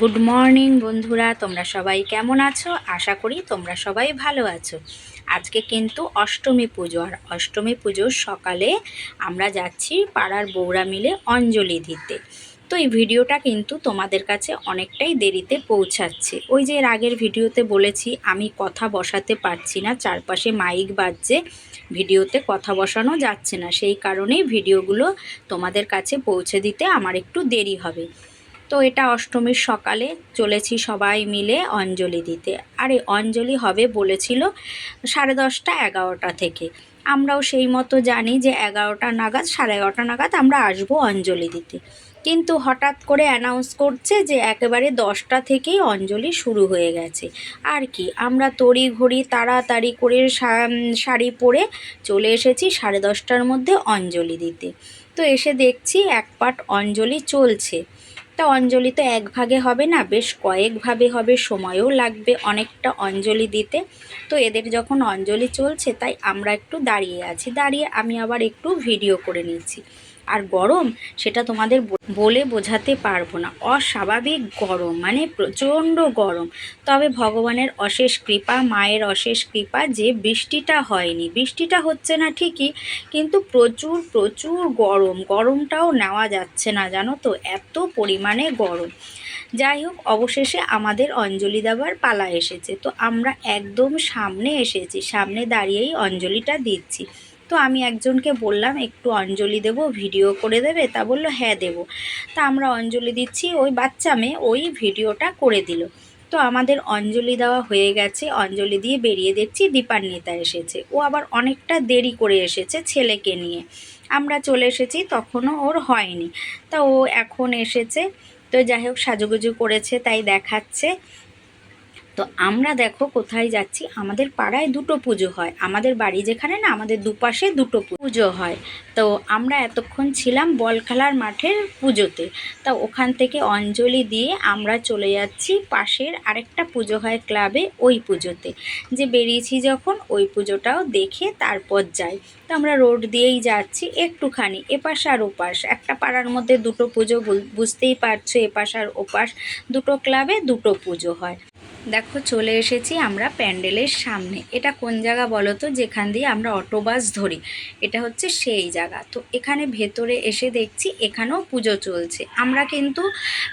Good morning বন্ধুরা। তোমরা সবাই কেমন আছো? আশা করি তোমরা সবাই ভালো আছো। আজকে কিন্তু অষ্টমী পুজো। আর অষ্টমী পুজোর সকালে আমরা যাচ্ছি পাড়ার বৌরা মিলে অঞ্জলি দিতে। তো এই ভিডিওটা কিন্তু তোমাদের কাছে অনেকটাই দেরিতে পৌঁছাচ্ছে। ওই যে এর আগের ভিডিওতে বলেছি, আমি কথা বসাতে পারছি না, চারপাশে মাইক বাজছে, ভিডিওতে কথা বসানো যাচ্ছে না। সেই কারণেই ভিডিওগুলো তোমাদের কাছে পৌঁছে দিতে আমার একটু দেরি হবে। তো এটা অষ্টমীর সকালে চলেছি সবাই মিলে অঞ্জলি দিতে। আরে অঞ্জলি হবে বলেছিল সাড়ে দশটা, এগারোটা থেকে। আমরাও সেই মতো জানি যে এগারোটা নাগাদ, সাড়ে এগারোটা নাগাদ আমরা আসব অঞ্জলি দিতে। কিন্তু হঠাৎ করে অ্যানাউন্স করছে যে একেবারে দশটা থেকেই অঞ্জলি শুরু হয়ে গেছে। আর কি, আমরা তড়ি ঘড়ি তাড়াতাড়ি করে শাড়ি পরে চলে এসেছি সাড়ে দশটার মধ্যে অঞ্জলি দিতে। তো এসে দেখছি এক পাট অঞ্জলি চলছে। তা অঞ্জলি তো একভাগে হবে না, বেশ কয়েকভাবে হবে, সময়ও লাগবে অনেকটা অঞ্জলি দিতে। তো এদের যখন অঞ্জলি চলছে, তাই আমরা একটু দাঁড়িয়ে আছি। দাঁড়িয়ে আমি আবার একটু ভিডিও করে নিচ্ছি। আর গরম সেটা তোমাদের বলে বোঝাতে পারব না। অস্বাভাবিক গরম মানে প্রচণ্ড গরম। তবে ভগবানের অশেষ কৃপা, মায়ের অশেষ কৃপা যে বৃষ্টিটা হয়নি। বৃষ্টিটা হচ্ছে না ঠিকই, কিন্তু প্রচুর প্রচুর গরম। গরমটাও নেওয়া যাচ্ছে না, জানো তো? এত পরিমাণে গরম। যাই হোক, অবশেষে আমাদের অঞ্জলি দেওয়ার পালা এসেছে। তো আমরা একদম সামনে এসেছি, সামনে দাঁড়িয়েই অঞ্জলিটা দিচ্ছি। তো আমি একজনকে বললাম, একটু অঞ্জলি দেব, ভিডিও করে দেবে। তা বলল হ্যাঁ দেব। তা আমরা অঞ্জলি দিচ্ছি, ওই বাচ্চা মেয়ে ওই ভিডিওটা করে দিল। তো আমাদের অঞ্জলি দেওয়া হয়ে গেছে, অঞ্জলি দিয়ে বেরিয়ে দেখছি দীপান্বিতা এসেছে। ও আবার অনেকটা দেরি করে এসেছে ছেলেকে নিয়ে। আমরা চলে এসেছি, তখনও ওর হয়নি। তা ও এখন এসেছে, তো যাই হোক, সাজুগুজু করেছে, তাই দেখাচ্ছে। তো আমরা দেখো কোথায় যাচ্ছি। আমাদের পাড়ায় দুটো পুজো হয়। আমাদের বাড়ি যেখানে না, আমাদের দুপাশে দুটো পুজো হয়। তো আমরা এতক্ষণ ছিলাম বল খেলার মাঠের পুজোতে। তা ওখান থেকে অঞ্জলি দিয়ে আমরা চলে যাচ্ছি পাশের আরেকটা পুজো হয় ক্লাবে ওই পুজোতে। যে বেরিয়েছি যখন ওই পুজোটাও দেখে তারপর যাই। তো আমরা রোড দিয়েই যাচ্ছি একটুখানি, এপাশ আর ওপাশ। একটা পাড়ার মধ্যে দুটো পুজো বুঝতেই পারছ, এপাশ আর ওপাশ। দুটো ক্লাবে দুটো পুজো হয়। দেখো, চলে এসেছি আমরা প্যান্ডেলের সামনে। এটা কোন জায়গা বলো তো? যেখান দিয়ে আমরা অটো বাস ধরি। এটা হচ্ছে সেই জায়গা। তো এখানে ভেতরে এসে দেখছি এখানেও পুজো চলছে। আমরা কিন্তু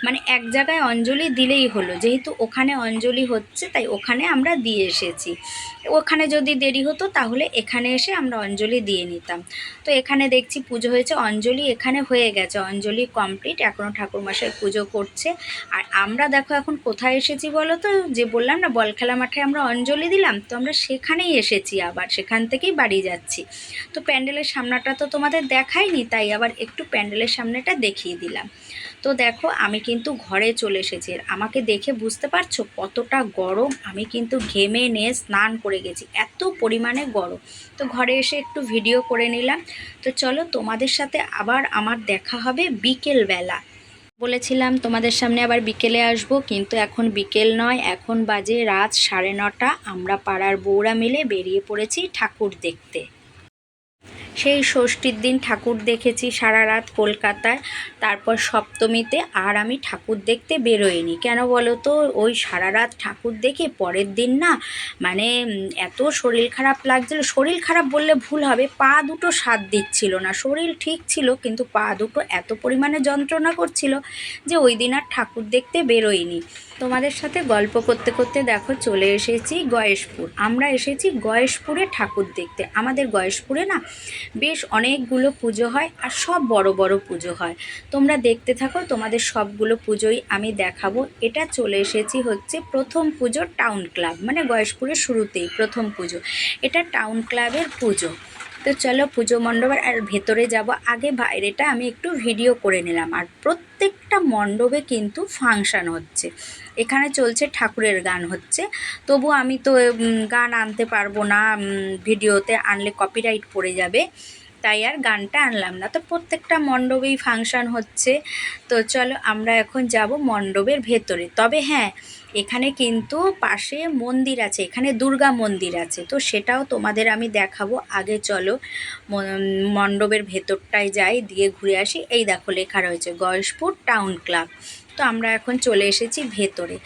মানে এক জায়গায় অঞ্জলি দিলেই হলো। যেহেতু ওখানে অঞ্জলি হচ্ছে, তাই ওখানে আমরা দিয়ে এসেছি। ওখানে যদি দেরি হতো, তাহলে এখানে এসে আমরা অঞ্জলি দিয়ে নিতাম। তো এখানে দেখছি পুজো হয়েছে, অঞ্জলি এখানে হয়ে গেছে, অঞ্জলি কমপ্লিট এখনও ঠাকুরমশাই পুজো করছে। আর আমরা দেখো এখন কোথায় এসেছি বলো তো? যে বললাম না বল খেলা মাঠে আমরা অঞ্জলি দিলাম, তো আমরা সেখানেই এসেছি আবার, সেখান থেকেই বাড়ি যাচ্ছি। তো প্যান্ডেলের সামনাটা তো তোমাদের দেখাইনি, তাই আবার একটু প্যান্ডেলের সামনেটা দেখিয়ে দিলাম। তো দেখো, আমি কিন্তু ঘরে চলে এসেছি। আমাকে দেখে বুঝতে পারছ কতটা গরম? আমি কিন্তু ঘেমে নিয়ে স্নান করে গেছি। এত পরিমাণে গরম। তো ঘরে এসে একটু ভিডিও করে নিলাম। তো চলো, তোমাদের সাথে আবার আমার দেখা হবে বিকেলবেলা। বলেছিলাম তোমাদের সামনে আবার বিকেলে আসব, কিন্তু এখন বিকেল নয়। এখন বাজে রাত সাড়ে নটা। আমরা পাড়ার বউরা মিলে বেরিয়ে পড়েছি ঠাকুর দেখতে। সেই ষষ্ঠীর দিন ঠাকুর দেখেছি সারা রাত কলকাতায়। তারপর সপ্তমীতে আর আমি ঠাকুর দেখতে বেরোইনি। কেন বলো তো? ওই সারা রাত ঠাকুর দেখে পরের দিন না মানে এত শরীর খারাপ লাগছিল। শরীর খারাপ বললে ভুল হবে, পা দুটো স্বাদ দিচ্ছিল না। শরীর ঠিক ছিল, কিন্তু পা দুটো এত পরিমাণে যন্ত্রণা করছিল যে ওই দিন আর ঠাকুর দেখতে বেরোইনি। তোমাদের সাথে গল্প করতে করতে দেখো, চলে এসেছি গয়েশপুর। আমরা এসেছি গয়েশপুরে ঠাকুর দেখতে। আমাদের গয়েশপুরে না বেশ অনেকগুলো পুজো হয় আর সব বড় বড় পুজো হয়। তোমরা দেখতে থাকো, তোমাদের সবগুলো পুজোই আমি দেখাবো। এটা চলে এসেছি হচ্ছে প্রথম পুজো টাউন ক্লাব মানে গয়েশপুরের শুরুতেই প্রথম পুজো। এটা টাউন ক্লাবের পুজো। তো চলো পুজো মণ্ডপের আর ভেতরে যাব। আগে বাইরেটা আমি একটু ভিডিও করে নিলাম। আর প্রত্যেকটা মণ্ডপে কিন্তু ফাংশান হচ্ছে। এখানে চলছে ঠাকুরের গান হচ্ছে। তবু আমি তো গান আনতে পারব না ভিডিওতে আনলে কপিরাইট পড়ে যাবে। তাই আর গানটা আনলাম না। তো প্রত্যেকটা মণ্ডপেই ফাংশান হচ্ছে। তো চলো আমরা এখন যাব মণ্ডপের ভেতরে। তবে হ্যাঁ এখানে কিন্তু পাশে মন্দির আছে, এখানে দুর্গা মন্দির আছে। তো সেটাও তোমাদের আমি দেখাবো। আগে চলো মণ্ডপের ভেতরটায় যাই, দিয়ে ঘুরে আসি। এই দেখো লেখা রয়েছে, গয়েশপুর টাউন ক্লাব। তো আমরা এখন চলে এসেছি ভেতরে।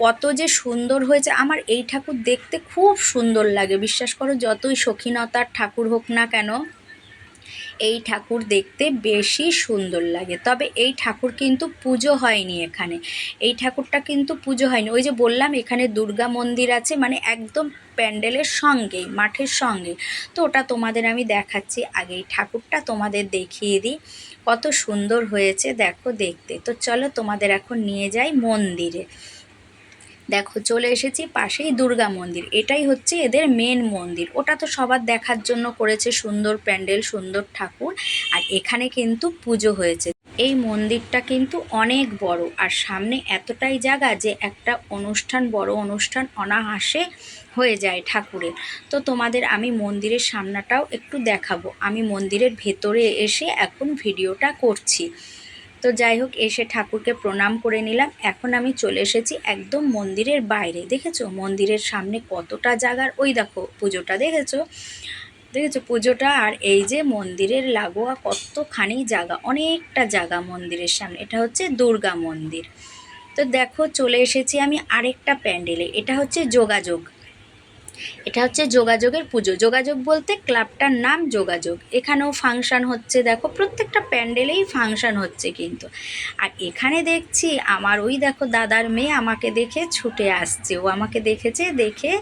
কত যে সুন্দর হয়েছে। আমার এই ঠাকুর দেখতে খুব সুন্দর লাগে। বিশ্বাস করো, যতই সখিনতার ঠাকুর হোক না কেন এই ঠাকুর দেখতে বেশি সুন্দর লাগে। তবে এই ঠাকুর কিন্তু পুজো হয়নি এখানে। এই ঠাকুরটা কিন্তু পুজো হয়নি। ওই যে বললাম, এখানে দুর্গা মন্দির আছে মানে একদম প্যান্ডেলের সঙ্গেই, মাঠের সঙ্গে তো ওটা তোমাদের আমি দেখাচ্ছি আগে। এই ঠাকুরটা তোমাদের দেখিয়ে দিই, কত সুন্দর হয়েছে, দেখো দেখতে। তো চলো তোমাদের এখন নিয়ে যাই মন্দিরে। দেখো, চলে এসেছি পাশেই দুর্গা মন্দির। এটাই হচ্ছে এদের মেন মন্দির। ওটা তো সবার দেখার জন্য করেছে সুন্দর প্যান্ডেল, সুন্দর ঠাকুর, আর এখানে কিন্তু পুজো হয়েছে। এই মন্দিরটা কিন্তু অনেক বড়, আর সামনে এতটাই জায়গা যে একটা অনুষ্ঠান, বড় অনুষ্ঠান অনাহাসে হয়ে যায় ঠাকুরের। তো তোমাদের আমি মন্দিরের সামনাটাও একটু দেখাবো। আমি মন্দিরের ভেতরে এসে এখন ভিডিওটা করছি। তো যাই হোক, এসে ঠাকুরকে প্রণাম করে নিলাম। এখন আমি চলে এসেছি একদম মন্দিরের বাইরে। দেখেছ? মন্দিরের সামনে কতটা জাগার ওই দেখো, পুজোটা দেখেছ? দেখেছ? পুজোটা আর এই যে মন্দিরের লাগোয়া কতখানি জায়গা অনেকটা জায়গা মন্দিরের সামনে। এটা হচ্ছে দুর্গা মন্দির। তো দেখো, চলে এসেছি আমি আরেকটা প্যান্ডেলে। এটা হচ্ছে যোগাযোগ। এটা হচ্ছে যোগাযোগের পুজো। যোগাযোগ বলতে ক্লাবটার নাম যোগাযোগ। এখানেও ফাংশান হচ্ছে, দেখো, প্রত্যেকটা প্যান্ডেলেই ফাংশান হচ্ছে কিন্তু। আর এখানে দেখছি আমার ওই দেখো দাদার মেয়ে আমাকে দেখে ছুটে আসছে। ও আমাকে দেখেছে, দেখে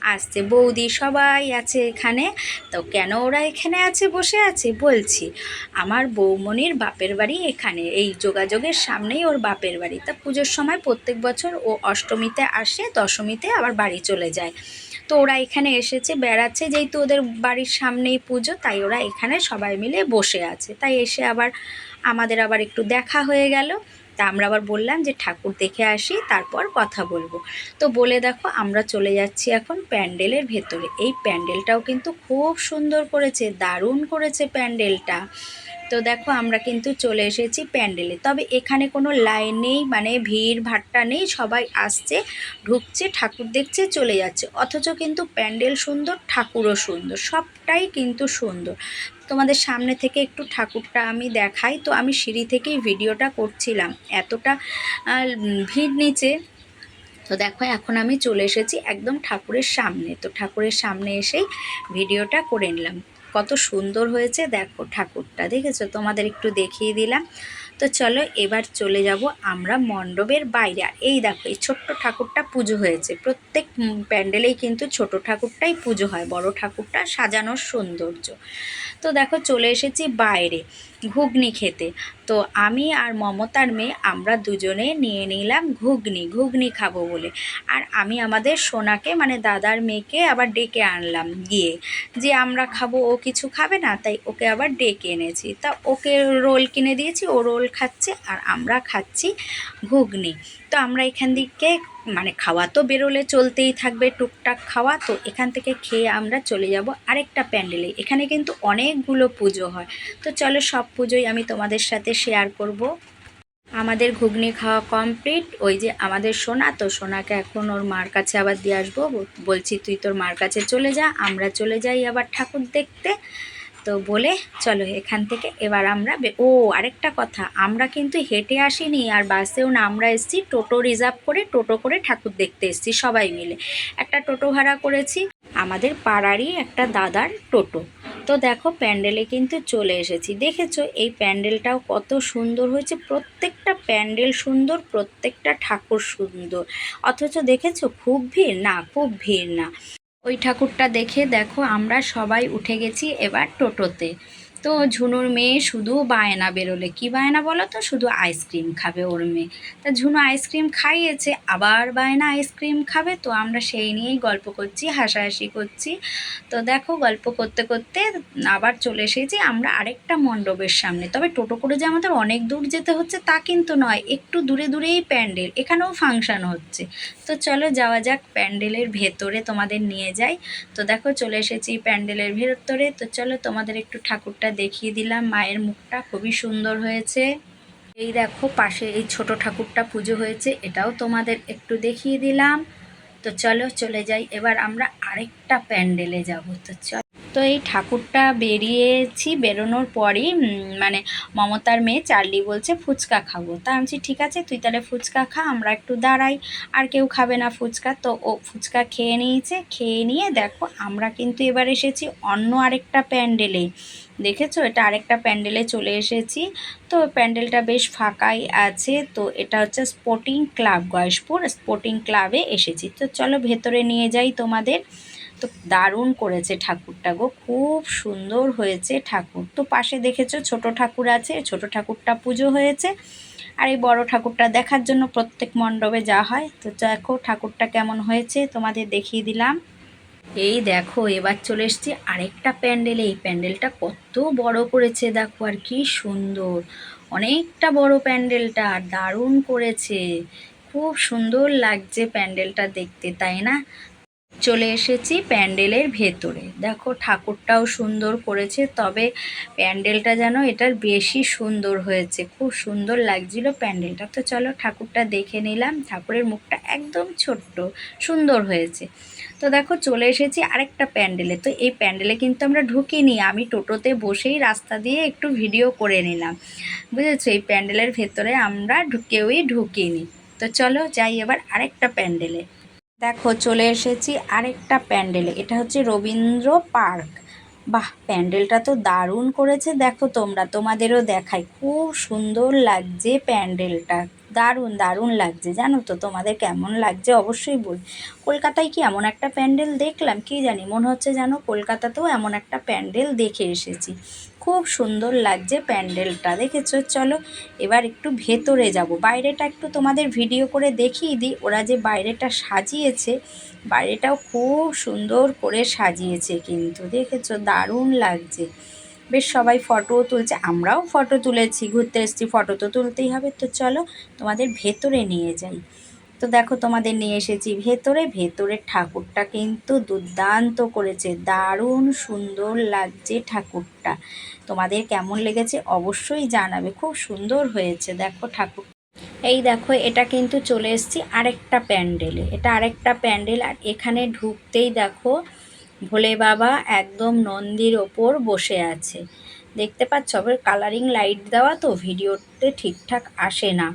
আসছে। বৌদি সবাই আছে এখানে। তো কেন ওরা এখানে আছে, বসে আছে? বলছি, আমার বৌমনির বাপের বাড়ি এখানে। এই যোগাযোগের সামনেই ওর বাপের বাড়ি। তা পুজোর সময় প্রত্যেক বছর ও অষ্টমীতে আসে, দশমীতে আবার বাড়ি চলে যায়। তো ওরা এখানে এসেছে, বেড়াচ্ছে, যেহেতু ওদের বাড়ির সামনেই পুজো, তাই ওরা এখানে সবাই মিলে বসে আছে। তাই এসে আবার আমাদের আবার একটু দেখা হয়ে গেল। তা আমরা আবার বললাম যে, ঠাকুর দেখে আসি, তারপর কথা বলব। তো বলে দেখো, আমরা চলে যাচ্ছি এখন প্যান্ডেলের ভেতরে। এই প্যান্ডেলটাও কিন্তু খুব সুন্দর করেছে, দারুণ করেছে প্যান্ডেলটা। তো দেখো আমরা কিন্তু চলে এসেছি প্যান্ডেলে। তবে এখানে কোনো লাইন নেই মানে ভিড় ভাট্টা নেই, সবাই আসছে, ঢুকছে, ঠাকুর দেখছে, চলে যাচ্ছে। অথচ কিন্তু প্যান্ডেল সুন্দর, ঠাকুরও সুন্দর, সবটাই কিন্তু সুন্দর। তোমাদের সামনে থেকে একটু ঠাকুরটা আমি দেখাই। তো আমি সিঁড়ি থেকেই ভিডিওটা করছিলাম, এতটা ভিড় নিচে। তো দেখো এখন আমি চলে এসেছি একদম ঠাকুরের সামনে। তো ঠাকুরের সামনে এসেই ভিডিওটা করে নিলাম। কত সুন্দর হয়েছে। দেখো ঠাকুরটা, দেখেছ? তোমাদের একটু দেখিয়ে দিলাম। তো চলো এবার চলে যাব আমরা মণ্ডপের বাইরে। আর এই দেখো, এই ছোট্ট ঠাকুরটা পুজো হয়েছে। প্রত্যেক প্যান্ডেলেই কিন্তু ছোট ঠাকুরটাই পুজো হয়, বড় ঠাকুরটা সাজানোর সৌন্দর্য। তো দেখো চলে এসেছি বাইরে। ঘুগনি খেতে। তো আমি আর মমতার মেয়ে আমরা দুজনে নিয়ে নিলাম ঘুগনি ঘুগনি খাব বলে। আর আমি আমাদের সোনাকে মানে দাদার মেয়েকে আবার ডেকে আনলাম গিয়ে। যে আমরা খাব, ও কিছু খাবে না, তাই ওকে আবার ডেকে এনেছি। তা ওকে রোল কিনে দিয়েছি, ও রোল খাচ্ছে, আর আমরা খাচ্ছি ঘুগনি। তো আমরা এখান দিকে মানে খাওয়া তো বেরোলে চলতেই থাকবে, টুকটাক খাওয়া। তো এখান থেকে খেয়ে আমরা চলে যাব আরেকটা প্যান্ডেলে। এখানে কিন্তু অনেকগুলো পুজো হয়। তো চলো সব পুজোই আমি তোমাদের সাথে শেয়ার করব। আমাদের ঘুগনি খাওয়া কমপ্লিট ওই যে আমাদের সোনা, তো সোনাকে এখন ওর মার কাছে আবার দিয়ে আসব। বলছি, তুই তোর মার কাছে চলে যা, আমরা চলে যাই আবার ঠাকুর দেখতে। তো বলে, চলো এখান থেকে। এবার আমরা ও, আরেকটা কথা, আমরা কিন্তু হেঁটে আসিনি আর বাসেও না, আমরা এসেছি টোটো রিজার্ভ করে, টোটো করে ঠাকুর দেখতে এসেছি সবাই মিলে। একটা টোটো ভাড়া করেছি, আমাদের পাড়ারই একটা দাদার টোটো। তো দেখো প্যান্ডেলে কিন্তু চলে এসেছি। দেখেছ এই প্যান্ডেলটাও কত সুন্দর হয়েছে, প্রত্যেকটা প্যান্ডেল সুন্দর, প্রত্যেকটা ঠাকুর সুন্দর। অথচ দেখেছ, খুব ভিড়? না, খুব ভিড় না। ওই ঠাকুরটা দেখে দেখো আমরা সবাই উঠে গেছি এবার টোটোতে। তো ঝুনুর মেয়ে শুধু বায়না বেরোলে। কি বায়না বলো তো শুধু আইসক্রিম খাবে ওর মেয়ে। তা ঝুনু আইসক্রিম খাইয়েছে, আবার বায়না আইসক্রিম খাবে, তো আমরা সেই নিয়েই গল্প করছি, হাসাহাসি করছি। তো দেখো গল্প করতে করতে আবার চলে এসেছি আমরা আরেকটা মণ্ডপের সামনে। তবে টোটো করে যে আমাদের অনেক দূর যেতে হচ্ছে তা কিন্তু নয়, একটু দূরে দূরেই প্যান্ডেল, এখানেও ফাংশান হচ্ছে। তো চলো যাওয়া যাক প্যান্ডেলের ভেতরে, তোমাদের নিয়ে যাই। তো দেখো চলে এসেছি প্যান্ডেলের ভেতরে, তো চলো তোমাদের একটু ঠাকুরটা দেখিয়ে দিলাম, মায়ের মুখটা খুবই সুন্দর হয়েছে। এই দেখো, পাশে এই ছোট ঠাকুরটা পুজো হয়েছে, এটাও তোমাদের একটু দেখিয়ে দিলাম। তো চলো, চলে যাই। এবার আমরা আরেকটা প্যান্ডেলে যাব। তো চল। তো এই ঠাকুরটা বেরিয়েছি, বেরোনোর পরই মানে মমতার মেয়ে চার্লি বলছে, ফুচকা খাব। তা আমি ঠিক আছে, তুই তাহলে ফুচকা খা, আমরা একটু দাঁড়াই। আর কেউ খাবে না ফুচকা। তো ও ফুচকা খেয়ে নিয়েছে, খেয়ে নিয়ে দেখো, আমরা কিন্তু এবার এসেছি অন্য আরেকটা প্যান্ডেলে। দেখেছ? এটা আরেকটা প্যান্ডেলে চলে এসেছি। তো প্যান্ডেলটা বেশ ফাঁকাই আছে। তো এটা হচ্ছে স্পোর্টিং ক্লাব গয়েশপুর। স্পোর্টিং ক্লাবে এসেছি। তো চলো ভেতরে নিয়ে যাই তোমাদের। তো দারুণ করেছে ঠাকুরটা গো। খুব সুন্দর হয়েছে ঠাকুর। তো পাশে দেখেছ ছোট ঠাকুর আছে। ছোট ঠাকুরটা পুজো হয়েছে। আর এই বড় ঠাকুরটা দেখার জন্য প্রত্যেক মণ্ডপে যা হয়। তো দেখো ঠাকুরটা কেমন হয়েছে। তোমাদের দেখিয়ে দিলাম। এই দেখো, এবার চলে এসছি আরেকটা প্যান্ডেলে। এই প্যান্ডেলটা কত বড় করেছে, দেখো আর কি সুন্দর। অনেকটা বড় প্যান্ডেলটা, দারুণ করেছে। খুব সুন্দর লাগছে প্যান্ডেলটা দেখতে, তাই না? চলে এসেছি প্যান্ডেলের ভেতরে। দেখো, ঠাকুরটাও সুন্দর করেছে, তবে প্যান্ডেলটা যেন এটার বেশি সুন্দর হয়েছে। খুব সুন্দর লাগছিল প্যান্ডেলটা। তো চলো ঠাকুরটা দেখে নিলাম। ঠাকুরের মুখটা একদম ছোট্ট, সুন্দর হয়েছে। তো দেখো চলে এসেছি আরেকটা প্যান্ডেলে। তো এই প্যান্ডেলে কিন্তু আমরা ঢুকিনি, আমি টোটোতে বসেই রাস্তা দিয়ে একটু ভিডিও করে নিলাম। বুঝেছ? এই প্যান্ডেলের ভেতরে আমরা কেউই ঢুকিনি। তো চলো যাই এবার আরেকটা প্যান্ডেলে। দেখো চলে এসেছি আরেকটা প্যান্ডেলে, এটা হচ্ছে রবীন্দ্র পার্ক। বাহ, প্যান্ডেলটা তো দারুণ করেছে। দেখো তোমরা, তোমাদেরও দেখাই। খুব সুন্দর লাগছে প্যান্ডেলটা। দারুণ দারুণ লাগছে। জানো তো তোমাদের কেমন লাগছে অবশ্যই বল। কলকাতায় কি এমন একটা প্যান্ডেল দেখলাম? কি জানি, মনে হচ্ছে জানো কলকাতাতেও এমন একটা প্যান্ডেল দেখে এসেছি। খুব সুন্দর লাগছে প্যান্ডেলটা, দেখেছ? চলো এবার একটু ভেতরে যাব। বাইরেটা একটু তোমাদের ভিডিও করে দেখিয়ে দিই। ওরা যে বাইরেটা সাজিয়েছে, বাইরেটাও খুব সুন্দর করে সাজিয়েছে কিন্তু, দেখেছ? দারুণ লাগছে। বেশ সবাই ফটোও তুলছে, আমরাও ফটো তুলেছি, ঘুরতে এসেছি ফটো তো তুলতেই হবে। তো চলো তোমাদের ভেতরে নিয়ে যাই। তো দেখো তোমাদের নিয়ে এসেছি, ভেতরে ভেতরের ঠাকুরটা কিন্তু দুর্দান্ত করেছে, দারুণ সুন্দর লাগছে ঠাকুরটা। তোমাদের কেমন লেগেছে অবশ্যই জানাবে, খুব সুন্দর হয়েছে, দেখো ঠাকুর। এই দেখো, এটা কিন্তু চলে এসেছি আরেকটা প্যান্ডেলে, এটা আরেকটা প্যান্ডেল, আর এখানে ঢুকতেই দেখো ভোলে বাবা একদম নন্দীর ওপর বসে আছে। দেখতে পাচ্ছ, আবার কালারিং লাইট দেওয়া তো ভিডিওতে ঠিকঠাক আসে না।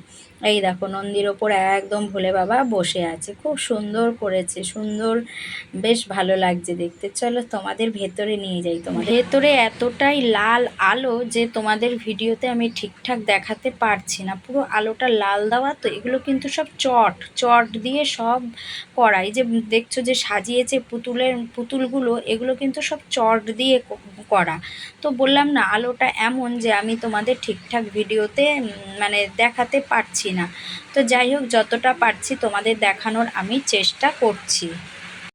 এই দেখো নন্দীর ওপর একদম ভোলে বাবা বসে আছে। খুব সুন্দর করেছে, সুন্দর। বেশ ভালো লাগছে দেখতে। চলো তোমাদের ভেতরে নিয়ে যাই। তোমার ভেতরে এতটাই লাল আলো যে তোমাদের ভিডিওতে আমি ঠিকঠাক দেখাতে পারছি না। পুরো আলোটা লাল দেওয়া তো, এগুলো কিন্তু সব চট চট দিয়ে সব করা। এই যে দেখছ যে সাজিয়েছে পুতুলের, পুতুলগুলো, এগুলো কিন্তু সব চট দিয়ে করা। তো বললাম না, আলোটা এমন যে আমি তোমাদের ঠিকঠাক ভিডিওতে মানে দেখাতে পারছি না। তো যাই হোক, যতটা পারছি তোমাদের দেখানোর আমি চেষ্টা করছি।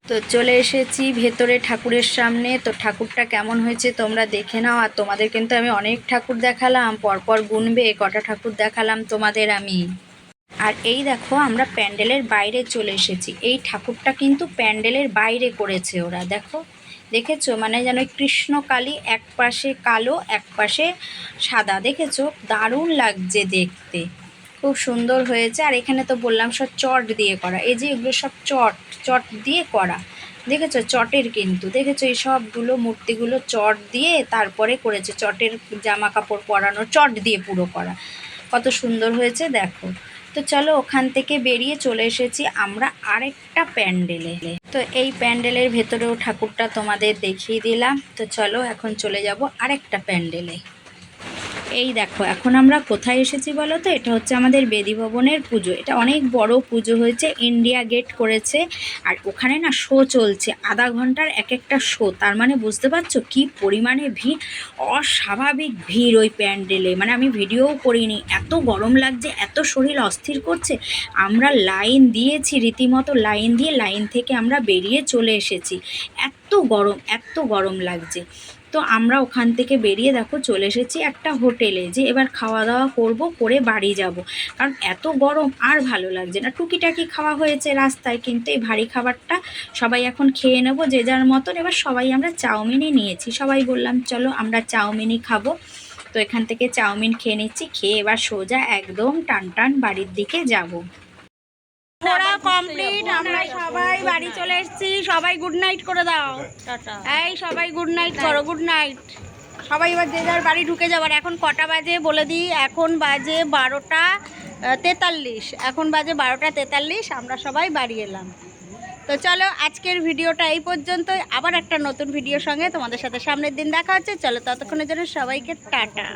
তো চলে এসেছি ভেতরে ঠাকুরের সামনে। তো ঠাকুরটা কেমন হয়েছে তোমরা দেখে নাও। আর তোমাদের কিন্তু আমি অনেক ঠাকুর দেখালাম। পরপর গুনবে, কটা ঠাকুর দেখালাম তোমাদের আমি। আর এই দেখো, আমরা প্যান্ডেলের বাইরে চলে এসেছি। এই ঠাকুরটা কিন্তু প্যান্ডেলের বাইরে করেছে ওরা, দেখো। দেখেছ? মানে যেন কৃষ্ণকালী এক পাশে কালো এক পাশে সাদা। দেখেছ? দারুণ লাগছে দেখতে। খুব সুন্দর হয়েছে। আর এখানে তো বললাম সব চট দিয়ে করা। এই যে এগুলো সব চট চট দিয়ে করা। দেখেছ? চটের কিন্তু। দেখেছ? এই সবগুলো মূর্তিগুলো চট দিয়ে তারপরে করেছে। চটের জামা কাপড় পরানো চট দিয়ে পুরো করা। কত সুন্দর হয়েছে, দেখো। তো চলো ওখান থেকে বেরিয়ে চলে এসেছি আমরা আরেকটা প্যান্ডেলে। তো এই প্যান্ডেলের ভেতরেও ঠাকুরটা তোমাদের দেখিয়ে দিলাম। তো চলো এখন চলে যাব আরেকটা প্যান্ডেলে। এই দেখো, এখন আমরা কোথায় এসেছি বলো তো? এটা হচ্ছে আমাদের বেদি ভবনের পুজো। এটা অনেক বড় পুজো হয়েছে, ইন্ডিয়া গেট করেছে। আর ওখানে না শো চলছে, আধা ঘণ্টার এক একটা শো। তার মানে বুঝতে পারছ কি পরিমাণে ভিড়? অস্বাভাবিক ভিড় ওই প্যান্ডেলে। মানে আমি ভিডিওও করিনি। এত গরম লাগছে, এত শরীর অস্থির করছে। আমরা লাইন দিয়েছি, রীতিমতো লাইন দিয়ে লাইন থেকে আমরা বেরিয়ে চলে এসেছি। এত গরম এত গরম লাগছে। তো আমরা ওখান থেকে বেরিয়ে দেখো চলে এসেছি একটা হোটেলে যে এবার খাওয়া দাওয়া করব, করে বাড়ি যাব। কারণ এত গরম আর ভালো লাগছে না। টুকিটাকি খাওয়া হয়েছে রাস্তায়, কিন্তু এই ভারী খাবারটা সবাই এখন খেয়ে নেব যে যার মতন। এবার সবাই আমরা চাউমিনই নিয়েছি। সবাই বললাম, চলো আমরা চাউমিনই খাব। তো এখান থেকে চাউমিন খেয়ে নিচ্ছি, খেয়ে এবার সোজা একদম টান টান বাড়ির দিকে যাব। কমপ্লিট আমরা সবাই বাড়ি চলে এসেছি। সবাই গুড নাইট করে দাও। এই সবাই গুড নাইট করো গুড নাইট সবাই এবার যে যার বাড়ি ঢুকে যাবার এখন কটা বাজে বলে দিই? এখন বাজে বারোটা তেতাল্লিশ। এখন বাজে বারোটা তেতাল্লিশ। আমরা সবাই বাড়ি এলাম। তো চলো আজকের ভিডিওটা এই পর্যন্তই। আবার একটা নতুন ভিডিওর সঙ্গে তোমাদের সাথে সামনের দিন দেখা হচ্ছে। চলো ততক্ষণের জন্য সবাইকে টাটা।